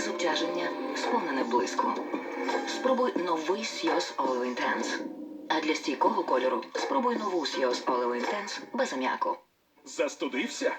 без сповнене блиску. Спробуй новий Сйоз Olive Intense. А для стійкого кольору спробуй нову Сйоз Olive Intense без аміаку. Застудився?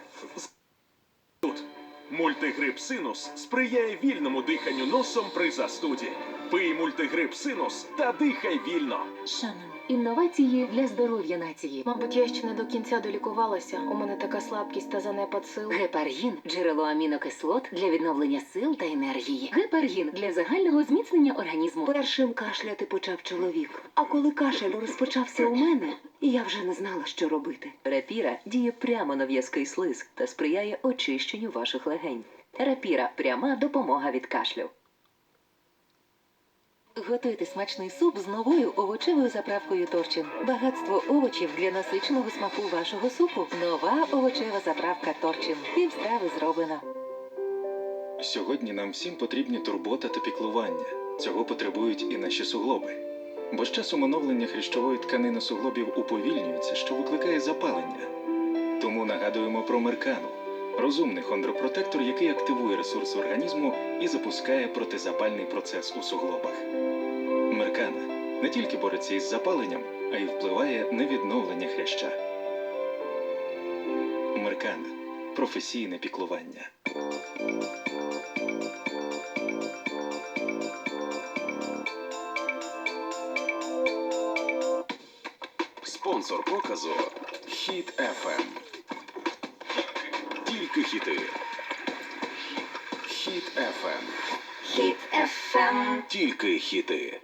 Мультигрип синус сприяє вільному диханню носом при застуді. Пий мультигрип синус та дихай вільно. Шанон. Інновації для здоров'я нації. Мабуть, я ще не до кінця долікувалася. У мене така слабкість та занепад сил. Гепаргін джерело амінокислот для відновлення сил та енергії. Гепаргін для загального зміцнення організму. Першим кашляти почав чоловік. А коли кашель розпочався у мене, я вже не знала, що робити. Рапіра діє прямо на в'язкий слиз та сприяє очищенню ваших легень. Рапіра пряма допомога від кашлю. Готуйте смачний суп з новою овочевою заправкою Торчин. Багатство овочів для насиченого смаку вашого супу. Нова овочева заправка Торчин. Пів страви зроблено. Сьогодні нам всім потрібні турбота та піклування. Цього потребують і наші суглоби. Бо з часом оновлення хрящової тканини суглобів уповільнюється, що викликає запалення. Тому нагадуємо про меркану розумний хондропротектор, який активує ресурси організму і запускає протизапальний процес у суглобах. Меркана не тільки бореться із запаленням, а й впливає на відновлення хряща. Меркана професійне піклування. Спонсор показу Хіт FM. Тільки хіти. Хіт FM. Хіт FM. Тільки хіти.